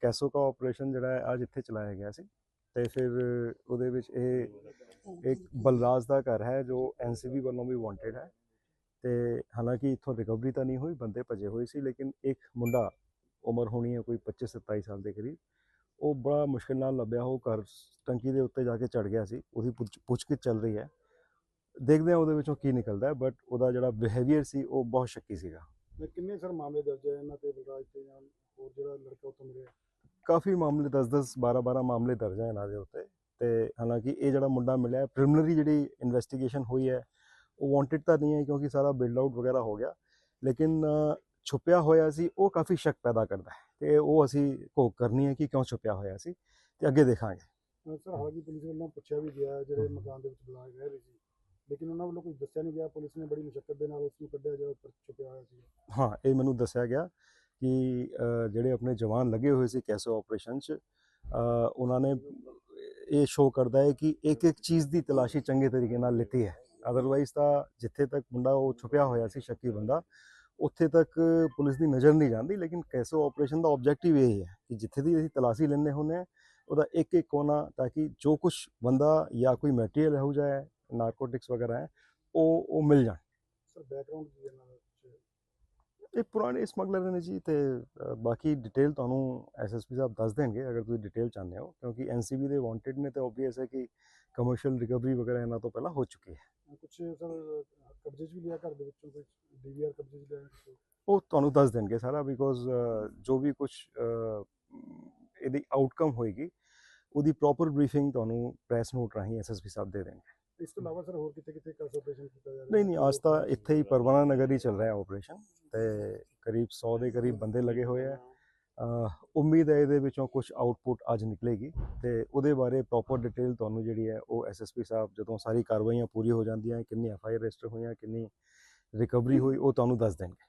ਕੈਸੋਕਾ operation ਜਿਹੜਾ ਹੈ, ਅੱਜ ਇੱਥੇ ਚਲਾਇਆ ਗਿਆ ਸੀ। ਤੇ ਫਿਰ ਉਹਦੇ ਵਿੱਚ ਇਹ ਇੱਕ ਬਲਰਾਜ ਦਾ ਘਰ ਹੈ, ਜੋ ਐਨਸੀਬੀ ਵੱਲੋਂ ਵੀ ਵਾਂਟਡ ਹੈ। ਤੇ ਹਾਲਾਂਕਿ ਇੱਥੋਂ ਰਿਕਵਰੀ ਤਾਂ ਨਹੀਂ ਹੋਈ, ਬੰਦੇ ਭਜੇ ਹੋਏ ਸੀ, ਲੇਕਿਨ ਇੱਕ ਮੁੰਡਾ ਉਮਰ ਹੋਣੀ ਹੈ ਕੋਈ 25 27 ਸਾਲ ਦੇ ਕਰੀਬ, ਉਹ ਬੜਾ ਮੁਸ਼ਕਿਲ ਨਾਲ ਲੱਭਿਆ। ਉਹ ਘਰ ਟੰਕੀ ਦੇ ਉੱਤੇ ਜਾ ਕੇ ਚੜ ਗਿਆ ਸੀ, ਉਹਦੀ ਪੁੱਛ- ਪੁੱਛਗਿੱਛ ਚੱਲ ਰਹੀ ਹੈ। ਦੇਖਦੇ ਹਾਂ ਉਹਦੇ ਵਿੱਚੋਂ ਕੀ ਨਿਕਲਦਾ ਹੈ ਬਟ ਉਹਦਾ ਜਿਹੜਾ ਬਿਹੇਵੀਅਰ ਸੀ, ਉਹ ਬਹੁਤ ਸ਼ੱਕੀ ਸੀਗਾ। ਕਿੰਨੇ ਸਰ ਮਾਮਲੇ ਦਰਜ ਹੈ, ਇਹਨਾਂ ਤੇ ਬਲਰਾਜ ਤੇ ਜਾਂ ਹੋਰ ਜਿਹੜਾ ਲੜਕਾ ਉੱਥੋਂ ਮਿਲਿਆ? ਕਾਫੀ ਮਾਮਲੇ 10-10 12-12 ਮਾਮਲੇ ਦਰਜ ਹੈ ਇਹਨਾਂ ਦੇ ਉੱਤੇ। ਤੇ ਹਾਲਾਂਕਿ ਇਹ ਜਿਹੜਾ ਮੁੰਡਾ ਮਿਲਿਆ ਪ੍ਰੀਲਿਮਿਨਰੀ ਜਿਹੜੀ ਇਨਵੈਸਟੀਗੇਸ਼ਨ ਹੋਈ ਹੈ ਉਹ ਵਾਂਟਡ ਤਾਂ ਨਹੀਂ ਹੈ ਕਿਉਂਕਿ ਸਾਰਾ ਬਿਲਡ ਆਊਟ ਵਗੈਰਾ ਹੋ ਗਿਆ। ਲੇਕਿਨ ਛੁਪਿਆ ਹੋਇਆ ਸੀ ਉਹ ਕਾਫੀ ਸ਼ੱਕ ਪੈਦਾ ਕਰਦਾ ਹੈ। ਤੇ ਉਹ ਅਸੀਂ ਘੋਖ ਕਰਨੀ ਹੈ ਕਿ ਕਿਉਂ ਛੁਪਿਆ ਹੋਇਆ ਸੀ ਤੇ ਅੱਗੇ ਦੇਖਾਂਗੇ। ਸਰ ਹਾਲਾਂਕਿ ਪੁਲਿਸ ਵੱਲੋਂ ਪੁੱਛਿਆ ਵੀ ਗਿਆ ਜਿਹੜੇ ਮਕਾਨ ਦੇ ਵਿੱਚ ਬਲਰਾਜ ਰਹਿ ਰਹੇ ਸੀ। ਲੇਕਿਨ ਉਹਨਾਂ ਵੱਲੋਂ ਕੁਝ ਦੱਸਿਆ ਨਹੀਂ ਗਿਆ। ਪੁਲਿਸ ਨੇ ਬੜੀ ਮੁਸ਼ਕਲ ਦੇ ਨਾਲ ਉਸ ਨੂੰ ਕੱਢਿਆ ਜਿਹੜਾ ਉੱਪਰ ਛੁਪਿਆ ਹੋਇਆ ਸੀ। ਹਾਂ ਇਹ ਮੈਨੂੰ ਦੱਸਿਆ ਗਿਆ। ਕਿ ਜਿਹੜੇ ਆਪਣੇ ਜਵਾਨ ਲੱਗੇ ਹੋਏ ਸੀ ਕੈਸੋ ਆਪਰੇਸ਼ਨ 'ਚ ਉਹਨਾਂ ਨੇ ਇਹ ਸ਼ੋਅ ਕਰਦਾ ਹੈ ਕਿ ਇੱਕ ਇੱਕ ਚੀਜ਼ ਦੀ ਤਲਾਸ਼ੀ ਚੰਗੇ ਤਰੀਕੇ ਨਾਲ ਲਿੱਤੀ ਹੈ। ਅਦਰਵਾਈਜ਼ ਤਾਂ ਜਿੱਥੇ ਤੱਕ ਮੁੰਡਾ ਉਹ ਛੁਪਿਆ ਹੋਇਆ ਸੀ ਸ਼ੱਕੀ ਬੰਦਾ, ਉੱਥੇ ਤੱਕ ਪੁਲਿਸ ਦੀ ਨਜ਼ਰ ਨਹੀਂ ਜਾਂਦੀ, ਲੇਕਿਨ ਕੈਸੋ ਆਪਰੇਸ਼ਨ ਦਾ ਆਬਜੈਕਟਿਵ ਇਹ ਹੈ ਕਿ ਜਿੱਥੇ ਦੀ ਅਸੀਂ ਤਲਾਸ਼ੀ ਲੈਂਦੇ ਹੁੰਦੇ ਹਾਂ, ਉਹਦਾ ਇੱਕ ਇੱਕ ਕੋਨਾ ਤਾਂ ਕਿ ਜੋ ਕੁਝ ਬੰਦਾ ਜਾਂ ਕੋਈ ਮਟੀਰੀਅਲ ਇਹੋ ਜਿਹਾ ਹੈ ਨਾਰਕੋਟਿਕਸ ਵਗੈਰਾ ਹੈ, ਉਹ ਉਹ ਮਿਲ ਜਾਣ। ਸਰ ਬੈਕਗ੍ਰਾਉਂਡ ਕੀ ਹੈ ਇਹ ਪੁਰਾਣੇ ਸਮਗਲਰ ਨੇ ਜੀ ਤੇ ਬਾਕੀ ਡਿਟੇਲ ਤੁਹਾਨੂੰ ਐਸਐਸਪੀ ਸਾਹਿਬ ਦੱਸ ਦੇਣਗੇ ਅਗਰ ਤੁਸੀਂ ਡਿਟੇਲ ਚਾਹੁੰਦੇ ਹੋ ਕਿਉਂਕਿ ਐਨਸੀਬੀ ਦੇ ਵਾਂਟਡ ਨੇ ਤੇ ਆਬਵੀਅਸ ਹੈ ਕਿ ਕਮਰਸ਼ੀਅਲ ਰਿਕਵਰੀ ਵਗੈਰਾ ਇਹਨਾਂ ਤੋਂ ਪਹਿਲਾਂ ਹੋ ਚੁੱਕੀ ਹੈ ਅਹ ਕੁਛ ਸਰ ਕਬਜ਼ੇ 'ਚ ਵੀ ਲਿਆ ਘਰ ਦੇ ਵਿੱਚੋਂ ਕੁਝ ਡੀਵੀਆਰ ਕਬਜ਼ੇ 'ਚ ਲਿਆ ਕੁਛ? ਉਹ ਤੁਹਾਨੂੰ ਦੱਸ ਦੇਣਗੇ ਸਾਰਾ ਬਿਕੋਜ਼ ਜੋ ਵੀ ਕੁਝ ਇਹਦੀ ਆਊਟਕਮ ਹੋਏਗੀ ਉਹਦੀ ਪ੍ਰੋਪਰ ਬਰੀਫਿੰਗ ਤੁਹਾਨੂੰ ਪ੍ਰੈਸ ਨੋਟ ਰਾਹੀਂ ਐਸਐਸਪੀ ਸਾਹਿਬ ਦੇ ਦੇਣਗੇ ਇਸ ਤੋਂ ਇਲਾਵਾ ਸਰ ਹੋਰ ਕਿਤੇ ਕਿਤੇ ਕਸ ਆਪਰੇਸ਼ਨ ਕੀਤਾ ਜਾ ਰਿਹਾ? ਨਹੀਂ ਨਹੀਂ, ਅੱਜ ਤਾਂ ਇੱਥੇ ਹੀ ਪਰਵਾਨਾ ਨਗਰ ਹੀ ਚੱਲ ਰਿਹਾ ਆਪਰੇਸ਼ਨ ਤੇ ਕਰੀਬ 100 ਦੇ ਕਰੀਬ ਬੰਦੇ ਲੱਗੇ ਹੋਏ ਆ। ਉਮੀਦ ਹੈ ਇਹਦੇ ਵਿੱਚੋਂ ਕੁਝ ਆਊਟਪੁੱਟ ਅੱਜ ਨਿਕਲੇਗੀ ਤੇ ਉਹਦੇ ਬਾਰੇ ਪ੍ਰੋਪਰ ਡਿਟੇਲ ਤੁਹਾਨੂੰ ਜਿਹੜੀ ਹੈ ਉਹ ਐਸਐਸਪੀ ਸਾਹਿਬ ਜਦੋਂ ਸਾਰੀ ਕਾਰਵਾਈਆਂ ਪੂਰੀ ਹੋ ਜਾਂਦੀਆਂ, ਕਿੰਨੀ ਐਫਆਈਆਰ ਰਜਿਸਟਰ ਹੋਈਆਂ, ਕਿੰਨੀ ਰਿਕਵਰੀ ਹੋਈ, ਉਹ ਤੁਹਾਨੂੰ ਦੱਸ ਦੇਣਗੇ।